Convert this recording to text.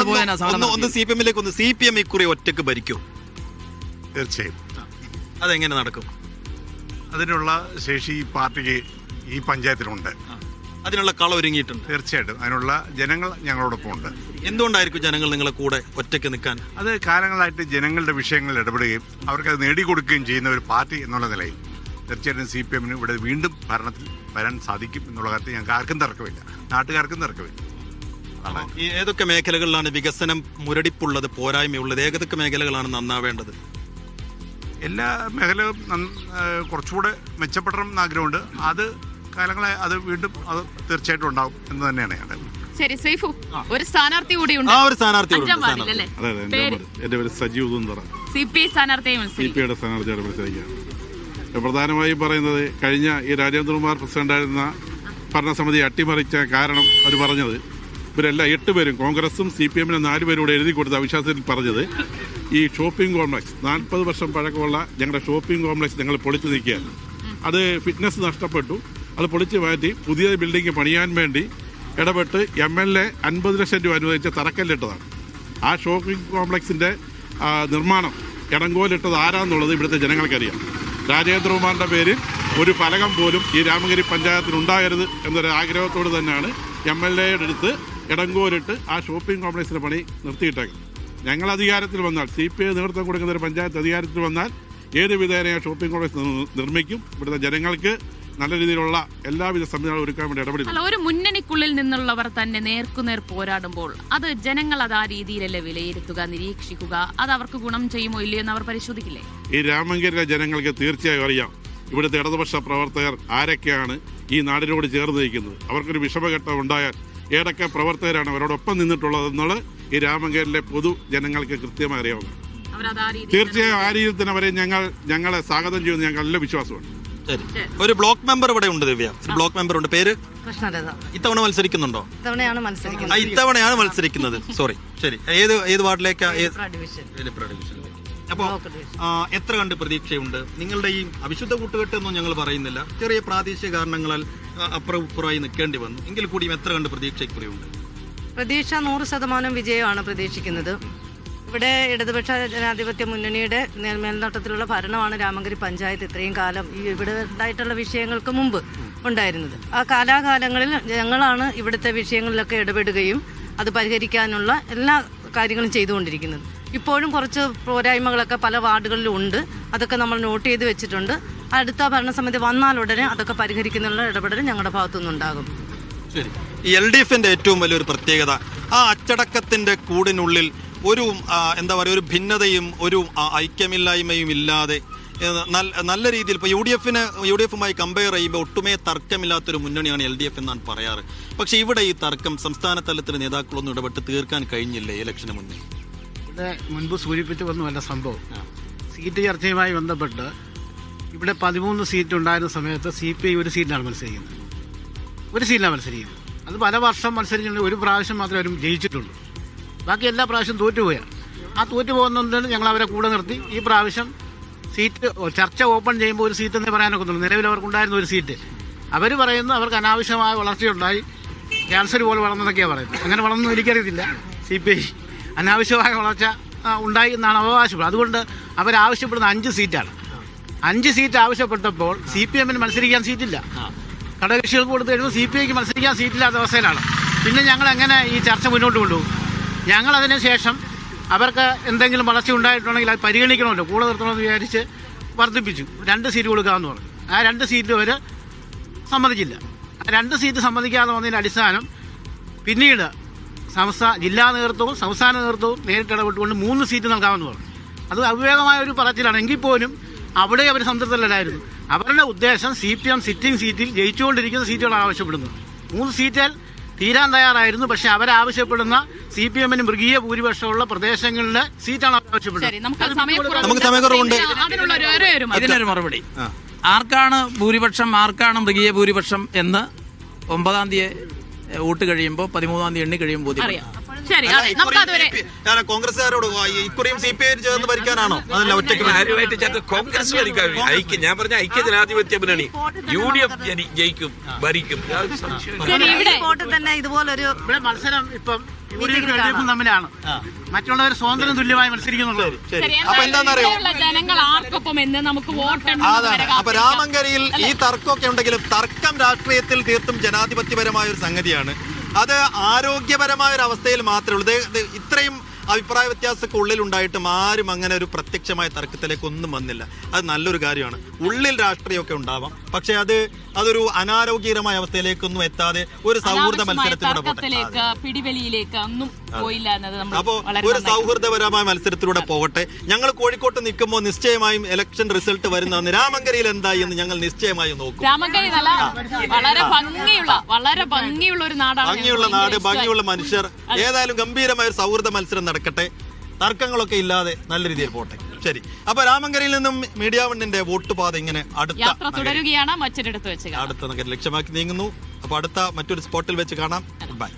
ഒന്ന് ഒന്ന്. C P എമ്മിലേക്ക് ഒന്ന് സി പി എം ഇക്കുറി ഒറ്റയ്ക്ക് ഭരിക്കും. തീർച്ചയായും. അതെങ്ങനെ നടക്കും? അതിനുള്ള ശേഷി ഈ പാർട്ടിക്ക് ഈ പഞ്ചായത്തിലുണ്ട്. അതിനുള്ള കള ഒരുങ്ങിയിട്ടുണ്ട്. തീർച്ചയായിട്ടും. അതിനുള്ള ജനങ്ങൾ ഞങ്ങളോടൊപ്പം ഉണ്ട് എന്തുകൊണ്ടായിരിക്കും ജനങ്ങൾ നിങ്ങളെ കൂടെ ഒറ്റയ്ക്ക് നിൽക്കാൻ? അത് കാലങ്ങളായിട്ട് ജനങ്ങളുടെ വിഷയങ്ങളിൽ ഇടപെടുകയും അവർക്കത് നേടിക്കൊടുക്കുകയും ചെയ്യുന്ന ഒരു പാർട്ടി എന്നുള്ള നിലയിൽ തീർച്ചയായിട്ടും സി പി എമ്മിന് ഇവിടെ വീണ്ടും ഭരണത്തിൽ വരാൻ സാധിക്കും എന്നുള്ള കാര്യത്തിൽ ഞങ്ങൾക്ക് ആർക്കും തർക്കമില്ല. നാട്ടുകാർക്കും തർക്കമില്ല. ഏതൊക്കെ മേഖലകളിലാണ് വികസനം മുരടിപ്പുള്ളത് പോരായ്മയുള്ളത്? ഏതൊക്കെ മേഖലകളാണ് നന്നാവേണ്ടത്? എല്ലാ മേഖലകളും കുറച്ചുകൂടെ മെച്ചപ്പെടണം എന്ന് ആഗ്രഹമുണ്ട്. അത് കാലങ്ങളെ അത് വീണ്ടും അത് തീർച്ചയായിട്ടും ഉണ്ടാവും എന്ന് തന്നെയാണ് ഞാൻ ശരി സൈഫു ഒരു സ്ഥാനാർത്ഥി കൂടിയുണ്ട് ആ ഒരു സ്ഥാനാർത്ഥി എന്റെ പേര്? സജീവ് സുന്ദറ. സി പി സ്ഥാനാർത്ഥിയെ സി പി ഐയുടെ സ്ഥാനാർത്ഥിയാണ് മത്സരിക്കുക പ്രധാനമായും പറയുന്നത് കഴിഞ്ഞ ഈ രാജേന്ദ്രകുമാർ പ്രസിഡന്റായിരുന്ന ഭരണസമിതി അട്ടിമറിച്ച കാരണം അവർ പറഞ്ഞത് ഇവരെല്ലാം എട്ട് പേരും കോൺഗ്രസും സി പി എമ്മിനെ നാല് പേരും കൂടെ എഴുതി കൊടുത്ത അവിശ്വാസത്തിൽ പറഞ്ഞത് ഈ ഷോപ്പിംഗ് കോംപ്ലക്സ് നാൽപ്പത് വർഷം പഴക്കമുള്ള ഞങ്ങളുടെ ഷോപ്പിംഗ് കോംപ്ലക്സ് ഞങ്ങൾ പൊളിച്ചു നീക്കിയാണ് അത് ഫിറ്റ്നസ് നഷ്ടപ്പെട്ടു. അത് പൊളിച്ചു മാറ്റി പുതിയ ബിൽഡിംഗ് പണിയാൻ വേണ്ടി ഇടപെട്ട് എം എൽ എ അൻപത് ലക്ഷം രൂപ അനുവദിച്ച തറക്കല്ലിട്ടതാണ്. ആ ഷോപ്പിംഗ് കോംപ്ലക്സിന്റെ നിർമ്മാണം ഇടങ്കോലിട്ടത് ആരാന്നുള്ളത് ഇവിടുത്തെ ജനങ്ങൾക്കറിയാം. രാജേന്ദ്രകുമാറിന്റെ പേരിൽ ഒരു ഫലകം പോലും ഈ രാമഗിരി പഞ്ചായത്തിൽ ഉണ്ടാകരുത് എന്നൊരു ആഗ്രഹത്തോട് തന്നെയാണ് എം എൽ എയുടെ അടുത്ത് ഇടങ്കോലിട്ട് ആ ഷോപ്പിംഗ് കോംപ്ലക്സിന്റെ പണി നിർത്തിയിട്ടേക്കും ഞങ്ങൾ അധികാരത്തിൽ വന്നാൽ സി പി ഐ നേതൃത്വം കൊടുക്കുന്ന ഒരു പഞ്ചായത്ത് അധികാരത്തിൽ വന്നാൽ ഏത് വിധേന ഷോപ്പിംഗ് കോംപ്ലക്സ് നിർമ്മിക്കും. ഇവിടുത്തെ ജനങ്ങൾക്ക് നല്ല രീതിയിലുള്ള എല്ലാവിധ സംവിധാനവും ഒരുക്കാൻ വേണ്ടി ഇടപെടും അല്ല ഒരു മുന്നണിക്കുള്ളിൽ നിന്നുള്ളവർ തന്നെ നേർക്കുനേർ പോരാടുമ്പോൾ അത് ജനങ്ങൾ അത് ആ രീതിയിലല്ലേ വിലയിരുത്തുക നിരീക്ഷിക്കുക? അത് അവർക്ക് ഗുണം ചെയ്യുമോ ഇല്ലയോ എന്ന് അവർ പരിശോധിക്കില്ലേ? ഈ രാമങ്കരിലെ ജനങ്ങൾക്ക് തീർച്ചയായും അറിയാം. ഇവിടുത്തെ ഇടതുപക്ഷ പ്രവർത്തകർ ആരൊക്കെയാണ് ഈ നാടിനോട് ചേർന്ന് നിൽക്കുന്നത്? അവർക്കൊരു വിഷമഘട്ടം ഉണ്ടായാൽ ഏതൊക്കെ പ്രവർത്തകരാണ് അവരോടൊപ്പം നിന്നിട്ടുള്ളതെന്നുള്ളത് ഈ രാമങ്കേരിലെ പൊതു ജനങ്ങൾക്ക് കൃത്യമായി അറിയാവുന്നു തീർച്ചയായും ആ രീതിയിൽ തന്നെ അവരെ ഞങ്ങൾ ഞങ്ങളെ സ്വാഗതം ചെയ്യുന്ന ഞങ്ങൾ നല്ല വിശ്വാസമാണ് ശരി. ഒരു ബ്ലോക്ക് മെമ്പർ ഇവിടെ ഉണ്ട് ദിവ്യ. ഒരു ബ്ലോക്ക് മെമ്പർ ഉണ്ട്. പേര്? ഇത്തവണ മത്സരിക്കുന്നുണ്ടോ? ഇത്തവണയാണ് ആ, മത്സരിക്കുന്നത് ഇത്തവണയാണ് മത്സരിക്കുന്നത്. സോറി ശരി. ഏത് ഏത് വാർഡിലേക്കാ? ഏത് ഇപ്രാ ഡിവിഷൻ ഏലിപ്ര ഡിവിഷനിലേക്ക്. അപ്പോ ബ്ലോക്ക് ഡിവിഷൻ. ആ, എത്ര കണ്ട് പ്രതീക്ഷയുണ്ട്? നിങ്ങളുടെ ഈ അവിശുദ്ധ കൂട്ടുകെട്ടൊന്നും ഞങ്ങൾ പറയുന്നില്ല. ചെറിയ പ്രാദേശിക കാരണങ്ങളാൽ അപ്പുറം ഇപ്പുറമായി നിൽക്കേണ്ടി വന്നു. എങ്കിൽ കൂടിയും എത്ര കണ്ട് പ്രതീക്ഷ ഇക്കുറിയുണ്ട് പ്രതീക്ഷ നൂറ് ശതമാനം വിജയമാണ് പ്രതീക്ഷിക്കുന്നത്. ഇവിടെ ഇടതുപക്ഷ ജനാധിപത്യ മുന്നണിയുടെ മേൽനോട്ടത്തിലുള്ള ഭരണമാണ് രാമഗിരി പഞ്ചായത്ത് ഇത്രയും കാലം ഈ ഇവിടെ ഉണ്ടായിട്ടുള്ള വിഷയങ്ങൾക്ക് മുമ്പ് ഉണ്ടായിരുന്നത്. ആ കാലാകാലങ്ങളിൽ ഞങ്ങളാണ് ഇവിടുത്തെ വിഷയങ്ങളിലൊക്കെ ഇടപെടുകയും അത് പരിഹരിക്കാനുള്ള എല്ലാ കാര്യങ്ങളും ചെയ്തുകൊണ്ടിരിക്കുന്നത്. ഇപ്പോഴും കുറച്ച് പോരായ്മകളൊക്കെ പല വാർഡുകളിലും ഉണ്ട്. അതൊക്കെ നമ്മൾ നോട്ട് ചെയ്ത് വെച്ചിട്ടുണ്ട്. അടുത്ത ഭരണസമിതി വന്നാൽ ഉടനെ അതൊക്കെ പരിഹരിക്കുന്നുള്ള ഇടപെടൽ ഞങ്ങളുടെ ഭാഗത്തുനിന്നുണ്ടാകും. ശരി. എൽ ഡി എഫിന്റെ ഏറ്റവും വലിയൊരു പ്രത്യേകത ആ അച്ചടക്കത്തിന്റെ കൂടിനുള്ളിൽ ഒരു എന്താ പറയുക ഒരു ഭിന്നതയും ഒരു ഐക്യമില്ലായ്മയും ഇല്ലാതെ നല്ല നല്ല രീതിയിൽ ഇപ്പോൾ യു ഡി എഫിന് യു ഡി എഫുമായി കമ്പയർ ചെയ്യുമ്പോൾ ഒട്ടുമേ തർക്കമില്ലാത്തൊരു മുന്നണിയാണ് എൽ ഡി എഫ് എന്നാണ് പറയാറ്. പക്ഷേ ഇവിടെ ഈ തർക്കം സംസ്ഥാന തലത്തിലെ നേതാക്കളൊന്നും ഇടപെട്ട് തീർക്കാൻ കഴിഞ്ഞില്ലേ ഇലക്ഷന് മുന്നേ? ഇവിടെ മുൻപ് സൂചിപ്പിച്ചു വന്നുമല്ല സംഭവം. സീറ്റ് ചർച്ചയുമായി ബന്ധപ്പെട്ട് ഇവിടെ പതിമൂന്ന് സീറ്റ് ഉണ്ടായിരുന്ന സമയത്ത് സി പി ഐ ഒരു സീറ്റിലാണ് മത്സരിക്കുന്നത്. ഒരു സീറ്റിലാണ് മത്സരിക്കുന്നത്. അത് പല വർഷം മത്സരിച്ചിട്ടുണ്ട്. ഒരു പ്രാവശ്യം മാത്രമേ അവരും ജയിച്ചിട്ടുള്ളൂ. ബാക്കി എല്ലാ പ്രാവശ്യം തോറ്റുപോയാണ്. ആ തോറ്റു പോകുന്നതുകൊണ്ട് ഞങ്ങൾ അവരെ കൂടെ നിർത്തി. ഈ പ്രാവശ്യം സീറ്റ് ചർച്ച ഓപ്പൺ ചെയ്യുമ്പോൾ ഒരു സീറ്റ് എന്നേ പറയാനൊക്കത്തുള്ളൂ. നിലവിൽ അവർക്കുണ്ടായിരുന്ന ഒരു സീറ്റ് അവർ പറയുന്നു അവർക്ക് അനാവശ്യമായ വളർച്ചയുണ്ടായി. ക്യാൻസർ പോലെ വളർന്നതൊക്കെയാണ് പറയുന്നത്. അങ്ങനെ വളർന്നു എനിക്കറിയത്തില്ല. സി പി ഐ അനാവശ്യമായ വളർച്ച ഉണ്ടായി എന്നാണ് അവകാശപ്പെടുന്നത് അതുകൊണ്ട് അവരാവശ്യപ്പെടുന്ന അഞ്ച് സീറ്റാണ് അഞ്ച് സീറ്റ് ആവശ്യപ്പെട്ടപ്പോൾ സി പി എമ്മിന് മത്സരിക്കാൻ സീറ്റില്ല. ഘടകകക്ഷികൾക്ക് കൊടുത്തു കഴിയുമ്പോൾ സി പി ഐക്ക് മത്സരിക്കാൻ സീറ്റില്ലാത്ത അവസ്ഥയിലാണ്. പിന്നെ ഞങ്ങൾ എങ്ങനെ ഈ ചർച്ച മുന്നോട്ട് കൊണ്ടുപോകും ഞങ്ങൾ അതിനുശേഷം അവർക്ക് എന്തെങ്കിലും വളർച്ച ഉണ്ടായിട്ടുണ്ടെങ്കിൽ അത് പരിഗണിക്കണമല്ലോ. കൂടെ നിർത്തണമെന്ന് വിചാരിച്ച് വർദ്ധിപ്പിച്ചു. രണ്ട് സീറ്റ് കൊടുക്കാമെന്ന് പറഞ്ഞു. ആ രണ്ട് സീറ്റ് അവർ സമ്മതിച്ചില്ല. ആ രണ്ട് സീറ്റ് സമ്മതിക്കാതെ വന്നതിന്റെ അടിസ്ഥാനം പിന്നീട് സംസ്ഥാന ജില്ലാ നേതൃത്വവും സംസ്ഥാന നേതൃത്വവും നേരിട്ട് ഇടപെട്ടുകൊണ്ട് മൂന്ന് സീറ്റ് നൽകാമെന്ന് പറഞ്ഞു. അത് അവിവേകമായ ഒരു പറച്ചിലാണ്. എങ്കിൽ പോലും അവിടെ അവർ സംതൃപ്തരല്ലായിരുന്നു. അവരുടെ ഉദ്ദേശം സി പി എം സിറ്റിംഗ് സീറ്റിൽ ജയിച്ചുകൊണ്ടിരിക്കുന്ന സീറ്റുകളാണ് ആവശ്യപ്പെടുന്നത്. മൂന്ന് സീറ്റിൽ തീരാൻ തയ്യാറായിരുന്നു പക്ഷെ അവരാവശ്യപ്പെടുന്ന സി പി എമ്മിന് മൃഗീയ ഭൂരിപക്ഷമുള്ള പ്രദേശങ്ങളിലെ സീറ്റാണ് ആവശ്യപ്പെടുന്നത്. ഒരു മറുപടി. ഇതിനൊരു മറുപടി. ആർക്കാണ് ഭൂരിപക്ഷം ആർക്കാണ് മൃഗീയ ഭൂരിപക്ഷം എന്ന് ഒമ്പതാം തീയതി വോട്ട് കഴിയുമ്പോൾ പതിമൂന്നാം തീയതി എണ്ണി കഴിയുമ്പോൾ ശരി നമുക്ക് അതുവരെ കോൺഗ്രസ്സുകാരോട് ഇക്കുറിയും സി പി ഐ ചേർന്ന് ഭരിക്കാനാണോ? അതല്ല ഒറ്റയ്ക്ക് ആരുമായിട്ട് ചേർത്ത് കോൺഗ്രസ് ഭരിക്കാൻ ഐക്യ ഞാൻ പറഞ്ഞ ഐക്യ ജനാധിപത്യ മുന്നണി. യു ഡി എഫ് ജയിക്കും ഭരിക്കും. തന്നെ ഇതുപോലൊരു ഇവിടെ മത്സരം ഇപ്പം തമ്മിലാണ്. മറ്റുള്ളവർ സ്വാതന്ത്ര്യം തുല്യമായി മത്സരിക്കുന്നുള്ളത് അപ്പൊ എന്താണെന്നറിയോ ജനങ്ങൾ ആർക്കൊപ്പം എന്ന് നമുക്ക് വോട്ട് അതാണ്. അപ്പൊ രാമങ്കരിയിൽ ഈ തർക്കമൊക്കെ ഉണ്ടെങ്കിലും തർക്കം രാഷ്ട്രീയത്തിൽ തീർത്തും ജനാധിപത്യപരമായ ഒരു സംഗതിയാണ്. അത് ആരോഗ്യപരമായ ഒരു അവസ്ഥയിൽ മാത്രമേ ഉള്ളൂ. ഇത് ഇത് ഇത്രയും അഭിപ്രായ വ്യത്യാസമൊക്കെ ഉള്ളിലുണ്ടായിട്ടും ആരും അങ്ങനെ ഒരു പ്രത്യക്ഷമായ തർക്കത്തിലേക്ക് ഒന്നും വന്നില്ല. അത് നല്ലൊരു കാര്യമാണ്. ഉള്ളിൽ രാഷ്ട്രീയമൊക്കെ ഉണ്ടാവാം. പക്ഷെ അത് അതൊരു അനാരോഗ്യകരമായ അവസ്ഥയിലേക്കൊന്നും എത്താതെ ഒരു സൗഹൃദ മത്സരത്തിലൂടെ പോട്ടെ. അപ്പോ ഒരു സൗഹൃദപരമായ മത്സരത്തിലൂടെ പോകട്ടെ. ഞങ്ങൾ കോഴിക്കോട്ട് നിൽക്കുമ്പോൾ നിശ്ചയമായും ഇലക്ഷൻ റിസൾട്ട് വരുന്ന രാമങ്കരിയിൽ എന്തായി എന്ന് ഞങ്ങൾ നിശ്ചയമായും നോക്കും. വളരെ ഭംഗിയുള്ള വളരെ ഭംഗിയുള്ള ഒരു നാടാണ് ഭംഗിയുള്ള നാട് ഭംഗിയുള്ള മനുഷ്യർ. ഏതായാലും ഗംഭീരമായ ഒരു സൗഹൃദ മത്സരം നടക്കട്ടെ. തർക്കങ്ങളൊക്കെ ഇല്ലാതെ നല്ല രീതിയിൽ പോട്ടെ. ശരി. അപ്പൊ രാമങ്കരയിൽ നിന്നും മീഡിയ വണ്ണിന്റെ വോട്ട് പാത ഇങ്ങനെ അടുത്ത തുടരുകയാണ് മറ്റൊരിടത്ത് വെച്ച് അടുത്ത നഗരം ലക്ഷ്യമാക്കി നീങ്ങുന്നു. അപ്പൊ അടുത്ത മറ്റൊരു സ്പോട്ടിൽ വെച്ച് കാണാം. ബൈ